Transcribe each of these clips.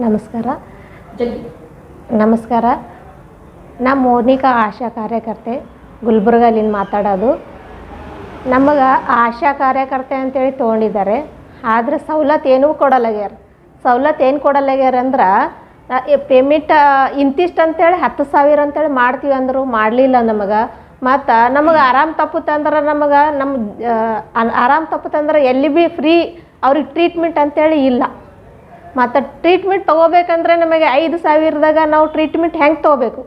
ನಮಸ್ಕಾರ. ನಮಸ್ಕಾರ. ನಾ ಮೋನಿಕಾ ಆಶಾ ಕಾರ್ಯಕರ್ತೆ ಗುಲ್ಬರ್ಗಲಿಂದ ಮಾತಾಡೋದು. ನಮಗೆ ಆಶಾ ಕಾರ್ಯಕರ್ತೆ ಅಂತೇಳಿ ತೊಗೊಂಡಿದ್ದಾರೆ. ಆದರೆ ಸವಲತ್ತು ಏನೂ ಕೊಡಲಾಗ್ಯಾರ ಸವಲತ್ತು ಏನು ಕೊಡಲಾಗ್ಯಾರ ಅಂದ್ರೆ ಪೇಮೆಂಟ್ ಇಂತಿಷ್ಟು ಅಂತೇಳಿ ಹತ್ತು ಸಾವಿರ ಅಂತೇಳಿ ಮಾಡ್ತೀವಿ ಅಂದರು ಮಾಡಲಿಲ್ಲ ನಮಗೆ. ಮತ್ತು ನಮಗೆ ಆರಾಮ್ ತಪ್ಪುತ್ತಂದ್ರೆ ನಮಗೆ ನಮ್ಮ ಆರಾಮ್ ತಪ್ಪುತ್ತಂದ್ರೆ ಎಲ್ಲಿ ಭೀ ಫ್ರೀ ಅವ್ರಿಗೆ ಟ್ರೀಟ್ಮೆಂಟ್ ಅಂತೇಳಿ ಇಲ್ಲ. ಮತ್ತು ಟ್ರೀಟ್ಮೆಂಟ್ ತೊಗೋಬೇಕಂದ್ರೆ ನಮಗೆ ಐದು ಸಾವಿರದಾಗ ನಾವು ಟ್ರೀಟ್ಮೆಂಟ್ ಹೆಂಗೆ ತೊಗೋಬೇಕು?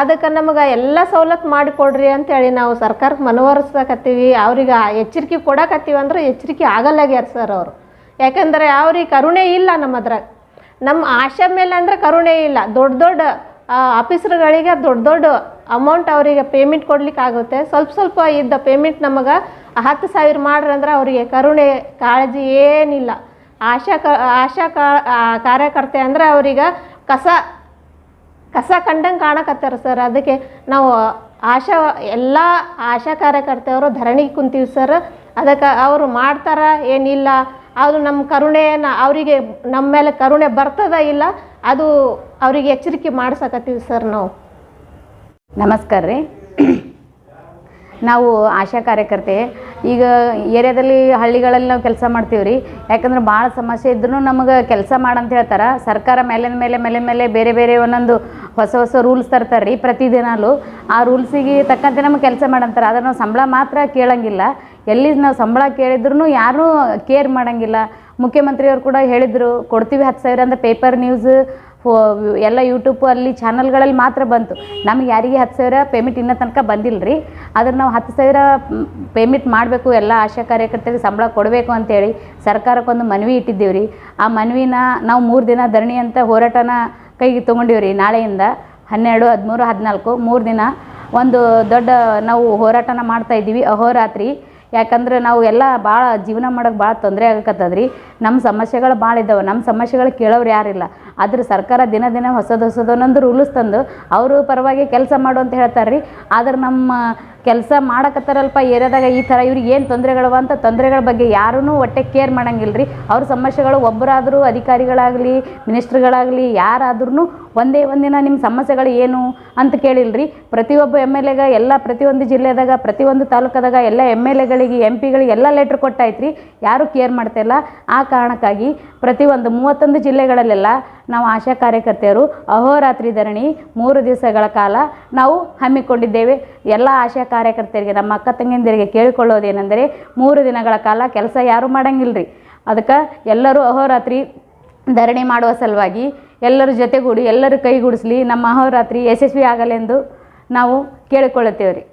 ಅದಕ್ಕೆ ನಮಗೆ ಎಲ್ಲ ಸವಲತ್ತು ಮಾಡಿಕೊಡ್ರಿ ಅಂತೇಳಿ ನಾವು ಸರ್ಕಾರಕ್ಕೆ ಮನವರಿಸಕತ್ತೀವಿ ಅವ್ರಿಗೆ ಎಚ್ಚರಿಕೆ ಕೊಡಕತ್ತೀವಿ ಅಂದ್ರೆ ಎಚ್ಚರಿಕೆ ಆಗಲ್ಲಾಗ್ಯಾರ ಸರ್ ಅವರು. ಯಾಕಂದರೆ ಅವ್ರಿಗೆ ಕರುಣೆ ಇಲ್ಲ ನಮ್ಮ ಅದ್ರಾಗ. ನಮ್ಮ ಆಶಾ ಮೇಲೆ ಅಂದರೆ ಕರುಣೆ ಇಲ್ಲ. ದೊಡ್ಡ ದೊಡ್ಡ ಆಫೀಸರ್ಗಳಿಗೆ ದೊಡ್ಡ ದೊಡ್ಡ ಅಮೌಂಟ್ ಅವರಿಗೆ ಪೇಮೆಂಟ್ ಕೊಡ್ಲಿಕ್ಕೆ ಆಗುತ್ತೆ. ಸ್ವಲ್ಪ ಸ್ವಲ್ಪ ಇದ್ದ ಪೇಮೆಂಟ್ ನಮಗೆ ಹತ್ತು ಸಾವಿರ ಮಾಡ್ರಿ ಅಂದ್ರೆ ಅವರಿಗೆ ಕರುಣೆ, ಕಾಳಜಿ ಏನಿಲ್ಲ. ಆಶಾ ಕ, ಆಶಾ ಕಾರ್ಯಕರ್ತೆ ಅಂದ್ರೆ ಅವ್ರಿಗೆ ಕಸ ಕಸ ಕಂಡಂಗೆ ಕಾಣಕತ್ತಾರ ಸರ್. ಅದಕ್ಕೆ ನಾವು ಆಶಾ, ಎಲ್ಲ ಆಶಾ ಕಾರ್ಯಕರ್ತೆಯವರು ಧರಣಿಗೆ ಕುಂತೀವಿ ಸರ್. ಅದಕ್ಕೆ ಅವರು ಮಾಡ್ತಾರ, ಏನಿಲ್ಲ. ಅದು ನಮ್ಮ ಕರುಣೆಯನ್ನು ಅವರಿಗೆ ನಮ್ಮ ಮೇಲೆ ಕರುಣೆ ಬರ್ತದ ಇಲ್ಲ, ಅದು ಅವರಿಗೆ ಎಚ್ಚರಿಕೆ ಮಾಡ್ಸಕತ್ತೀವಿ ಸರ್ ನಾವು. ನಮಸ್ಕಾರ ರೀ. ನಾವು ಆಶಾ ಕಾರ್ಯಕರ್ತೆ ಈಗ ಏರಿಯಾದಲ್ಲಿ ಹಳ್ಳಿಗಳಲ್ಲಿ ನಾವು ಕೆಲಸ ಮಾಡ್ತೀವಿ ರೀ ಯಾಕಂದ್ರೆ ಭಾಳ ಸಮಸ್ಯೆ ಇದ್ರೂ ನಮಗೆ ಕೆಲಸ ಮಾಡಂತ ಹೇಳ್ತಾರೆ. ಸರ್ಕಾರ ಮೇಲಿನ ಮೇಲೆ ಮೇಲೆ ಮೇಲೆ ಬೇರೆ ಬೇರೆ ಒಂದೊಂದು ಹೊಸ ಹೊಸ ರೂಲ್ಸ್ ತರ್ತಾರೆ ರೀ ಪ್ರತಿದಿನಾಲು ಆ ರೂಲ್ಸಿಗೆ ತಕ್ಕಂತೆ ನಮಗೆ ಕೆಲಸ ಮಾಡಂತಾರೆ. ಆದರೆ ನಾವು ಸಂಬಳ ಮಾತ್ರ ಕೇಳಂಗಿಲ್ಲ. ಎಲ್ಲಿ ನಾವು ಸಂಬಳ ಕೇಳಿದ್ರು ಯಾರೂ ಕೇರ್ ಮಾಡಂಗಿಲ್ಲ. ಮುಖ್ಯಮಂತ್ರಿಯವರು ಕೂಡ ಹೇಳಿದರು, ಕೊಡ್ತೀವಿ ಹತ್ತು ಸಾವಿರ ಅಂತ ಪೇಪರ್ ನ್ಯೂಸ್ ಫೋ, ಎಲ್ಲ ಯೂಟ್ಯೂಬ್ ಅಲ್ಲಿ ಚಾನಲ್ಗಳಲ್ಲಿ ಮಾತ್ರ ಬಂತು. ನಮ್ಗೆ ಯಾರಿಗೆ ಹತ್ತು ಸಾವಿರ ಪೇಮೆಂಟ್ ಇನ್ನೂ ತನಕ ಬಂದಿಲ್ಲ ರೀ ಆದ್ರೆ ನಾವು ಹತ್ತು ಸಾವಿರ ಪೇಮೆಂಟ್ ಮಾಡಬೇಕು, ಎಲ್ಲ ಆಶಾ ಕಾರ್ಯಕರ್ತರಿಗೆ ಸಂಬಳ ಕೊಡಬೇಕು ಅಂತೇಳಿ ಸರ್ಕಾರಕ್ಕೊಂದು ಮನವಿ ಇಟ್ಟಿದ್ದೀವಿ ರೀ ಆ ಮನವಿನ ನಾವು ಮೂರು ದಿನ ಧರಣಿ ಅಂತ ಹೋರಾಟನ ಕೈಗೆ ತೊಗೊಂಡಿವಿ ರೀ ನಾಳೆಯಿಂದ ಹನ್ನೆರಡು, ಹದಿಮೂರು, ಹದಿನಾಲ್ಕು, ಮೂರು ದಿನ ಒಂದು ದೊಡ್ಡ ನಾವು ಹೋರಾಟನ ಮಾಡ್ತಾ ಇದ್ದೀವಿ ಅಹೋರಾತ್ರಿ. ಯಾಕಂದ್ರೆ ನಾವು ಎಲ್ಲ ಭಾಳ ಜೀವನ ಮಾಡೋಕ್ಕೆ ಭಾಳ ತೊಂದರೆ ಆಗಕತ್ತದ್ರಿ. ನಮ್ಮ ಸಮಸ್ಯೆಗಳು ಭಾಳ ಇದ್ದಾವೆ ನಮ್ಮ ಸಮಸ್ಯೆಗಳು ಕೇಳೋರು ಯಾರಿಲ್ಲ. ಆದ್ರೆ ಸರ್ಕಾರ ದಿನ ದಿನ ಹೊಸದು ಹೊಸದು ಒಂದೊಂದು ರೂಲ್ಸ್ ತಂದು ಅವರು ಪರವಾಗಿ ಕೆಲಸ ಮಾಡು ಅಂತ ಹೇಳ್ತಾರೆ ರೀ ಆದ್ರೆ ನಮ್ಮ ಕೆಲಸ ಮಾಡಕತ್ತಾರಲ್ಪ ಏರಿಯಾದಾಗ ಈ ಥರ ಇವ್ರಿಗೆ ಏನು ತೊಂದರೆಗಳವ ಅಂತ ತೊಂದರೆಗಳ ಬಗ್ಗೆ ಯಾರೂ ಒಟ್ಟೆ ಕೇರ್ ಮಾಡಂಗಿಲ್ಲ ರೀ ಅವ್ರ ಸಮಸ್ಯೆಗಳು ಒಬ್ಬರಾದರೂ ಅಧಿಕಾರಿಗಳಾಗಲಿ, ಮಿನಿಸ್ಟ್ರ್ಗಳಾಗಲಿ ಯಾರಾದ್ರೂ ಒಂದೇ ಒಂದಿನ ನಿಮ್ಮ ಸಮಸ್ಯೆಗಳು ಏನು ಅಂತ ಕೇಳಿಲ್ರಿ. ಪ್ರತಿಯೊಬ್ಬ ಎಂ ಎಲ್ ಎಗೆ, ಎಲ್ಲ ಪ್ರತಿಯೊಂದು ಜಿಲ್ಲೆದಾಗ, ಪ್ರತಿಯೊಂದು ತಾಲೂಕದಾಗ ಎಲ್ಲ ಎಂ ಎಲ್ ಎಗಳಿಗೆ ಎಂ ಪಿಗಳಿಗೆ ಎಲ್ಲ ಲೆಟ್ರ್ ಕೊಟ್ಟಾಯ್ತು ರೀ ಯಾರೂ ಕೇರ್ ಮಾಡ್ತಾಯಿಲ್ಲ ಆ ಕಾರಣಕ್ಕಾಗಿ ಪ್ರತಿಯೊಂದು ಮೂವತ್ತೊಂದು ಜಿಲ್ಲೆಗಳಲ್ಲೆಲ್ಲ ನಾವು ಆಶಾ ಕಾರ್ಯಕರ್ತೆಯರು ಅಹೋರಾತ್ರಿ ಧರಣಿ ಮೂರು ದಿವಸಗಳ ಕಾಲ ನಾವು ಹಮ್ಮಿಕೊಂಡಿದ್ದೇವೆ. ಎಲ್ಲ ಆಶಾ ಕಾರ್ಯಕರ್ತರಿಗೆ ನಮ್ಮ ಅಕ್ಕ ತಂಗಿಯಂದಿರಿಗೆ ಕೇಳಿಕೊಳ್ಳೋದೇನೆಂದರೆ ಮೂರು ದಿನಗಳ ಕಾಲ ಕೆಲಸ ಯಾರೂ ಮಾಡಂಗಿಲ್ಲ ರೀ ಅದಕ್ಕೆ ಎಲ್ಲರೂ ಅಹೋರಾತ್ರಿ ಧರಣಿ ಮಾಡುವ ಸಲುವಾಗಿ ಎಲ್ಲರ ಜೊತೆಗೂಡಿ, ಎಲ್ಲರೂ ಕೈಗೂಡಿಸ್ಲಿ ನಮ್ಮ ಅಹೋರಾತ್ರಿ ಯಶಸ್ವಿ ಆಗಲೆಂದು ನಾವು ಕೇಳಿಕೊಳ್ಳುತ್ತೇವೆ ರೀ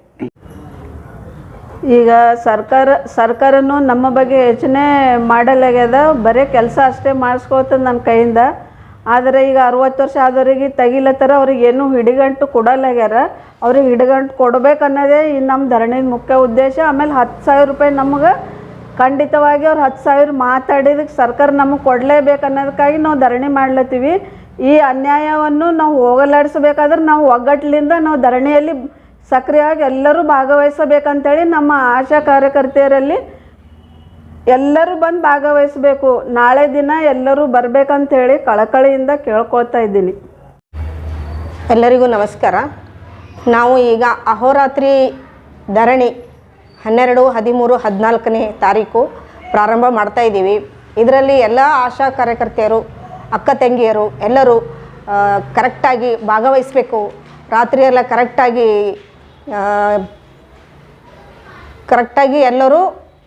ಈಗ ಸರ್ಕಾರ, ಸರ್ಕಾರನೂ ನಮ್ಮ ಬಗ್ಗೆ ಯೋಚನೆ ಮಾಡಲಾಗ್ಯದ, ಬರೀ ಕೆಲಸ ಅಷ್ಟೇ ಮಾಡಿಸ್ಕೋತದ ನನ್ನ ಕೈಯಿಂದ. ಆದರೆ ಈಗ ಅರುವತ್ತು ವರ್ಷ ಆದವ್ರಿಗೆ ತೆಗಿಲತ್ತರ ಅವ್ರಿಗೆ ಏನು ಹಿಡಿಗಂಟು ಕೊಡಲಾಗ್ಯಾರ ಅವ್ರಿಗೆ ಹಿಡಿಗಂಟು ಕೊಡ್ಬೇಕು ಅನ್ನೋದೇ ಈ ನಮ್ಮ ಧರಣಿದ ಮುಖ್ಯ ಉದ್ದೇಶ. ಆಮೇಲೆ ಹತ್ತು ಸಾವಿರ ರೂಪಾಯಿ ನಮ್ಗೆ ಖಂಡಿತವಾಗಿ ಅವ್ರು ಹತ್ತು ಸಾವಿರ ಮಾತಾಡಿದಕ್ಕೆ ಸರ್ಕಾರ ನಮಗೆ ಕೊಡಲೇಬೇಕು ಅನ್ನೋದಕ್ಕಾಗಿ ನಾವು ಧರಣಿ ಮಾಡ್ಲತ್ತೀವಿ. ಈ ಅನ್ಯಾಯವನ್ನು ನಾವು ಹೋಗಲಾಡಿಸಬೇಕಾದ್ರೆ ನಾವು ಒಗ್ಗಟ್ಟಿನಿಂದ ನಾವು ಧರಣಿಯಲ್ಲಿ ಸಕ್ರಿಯವಾಗಿ ಎಲ್ಲರೂ ಭಾಗವಹಿಸಬೇಕಂತೇಳಿ ನಮ್ಮ ಆಶಾ ಕಾರ್ಯಕರ್ತೆಯರಲ್ಲಿ ಎಲ್ಲರೂ ಬಂದು ಭಾಗವಹಿಸಬೇಕು. ನಾಳೆ ದಿನ ಎಲ್ಲರೂ ಬರಬೇಕಂತೇಳಿ ಕಳಕಳಿಯಿಂದ ಕೇಳ್ಕೊಳ್ತಾ ಇದ್ದೀನಿ. ಎಲ್ಲರಿಗೂ ನಮಸ್ಕಾರ. ನಾವು ಈಗ ಅಹೋರಾತ್ರಿ ಧರಣಿ ಹನ್ನೆರಡು, ಹದಿಮೂರು, ಹದಿನಾಲ್ಕನೇ ತಾರೀಕು ಪ್ರಾರಂಭ ಮಾಡ್ತಾ ಇದ್ದೀವಿ. ಇದರಲ್ಲಿ ಎಲ್ಲ ಆಶಾ ಕಾರ್ಯಕರ್ತೆಯರು, ಅಕ್ಕ ತಂಗಿಯರು ಎಲ್ಲರೂ ಕರೆಕ್ಟಾಗಿ ಭಾಗವಹಿಸಬೇಕು. ರಾತ್ರಿಯೆಲ್ಲ ಕರೆಕ್ಟಾಗಿ ಕರೆಕ್ಟಾಗಿ ಎಲ್ಲರೂ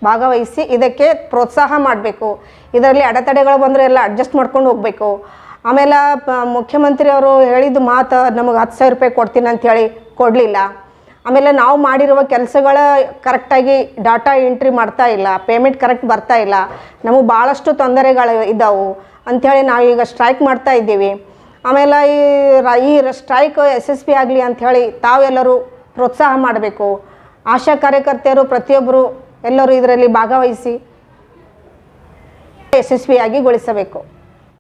ಭಾಗವಹಿಸಿ ಇದಕ್ಕೆ ಪ್ರೋತ್ಸಾಹ ಮಾಡಬೇಕು. ಇದರಲ್ಲಿ ಅಡೆತಡೆಗಳು ಬಂದರೆ ಎಲ್ಲ ಅಡ್ಜಸ್ಟ್ ಮಾಡ್ಕೊಂಡು ಹೋಗಬೇಕು. ಆಮೇಲೆ ಮುಖ್ಯಮಂತ್ರಿ ಅವರು ಹೇಳಿದ ಮಾತು ನಮಗೆ ಹತ್ತು ಸಾವಿರ ರೂಪಾಯಿ ಕೊಡ್ತೀನಿ ಅಂಥೇಳಿ ಕೊಡಲಿಲ್ಲ. ಆಮೇಲೆ ನಾವು ಮಾಡಿರುವ ಕೆಲಸಗಳ ಕರೆಕ್ಟಾಗಿ ಡಾಟಾ ಎಂಟ್ರಿ ಮಾಡ್ತಾ ಇಲ್ಲ ಪೇಮೆಂಟ್ ಕರೆಕ್ಟ್ ಬರ್ತಾ ಇಲ್ಲ. ನಮಗೆ ಭಾಳಷ್ಟು ತೊಂದರೆಗಳು ಇದ್ದಾವೆ ಅಂಥೇಳಿ ನಾವೀಗ ಸ್ಟ್ರೈಕ್ ಮಾಡ್ತಾ ಇದ್ದೀವಿ. ಆಮೇಲೆ ಈ ರ- ಈ ಸ್ಟ್ರೈಕ್ ಯಶಸ್ವಿ ಆಗಲಿ ಅಂಥೇಳಿ ತಾವೆಲ್ಲರೂ ಪ್ರೋತ್ಸಾಹ ಮಾಡಬೇಕು. ಆಶಾ ಕಾರ್ಯಕರ್ತೆಯರು ಪ್ರತಿಯೊಬ್ಬರು ಎಲ್ಲರೂ ಇದರಲ್ಲಿ ಭಾಗವಹಿಸಿ ಯಶಸ್ವಿಯಾಗಿ ಗೊಳಿಸಬೇಕು.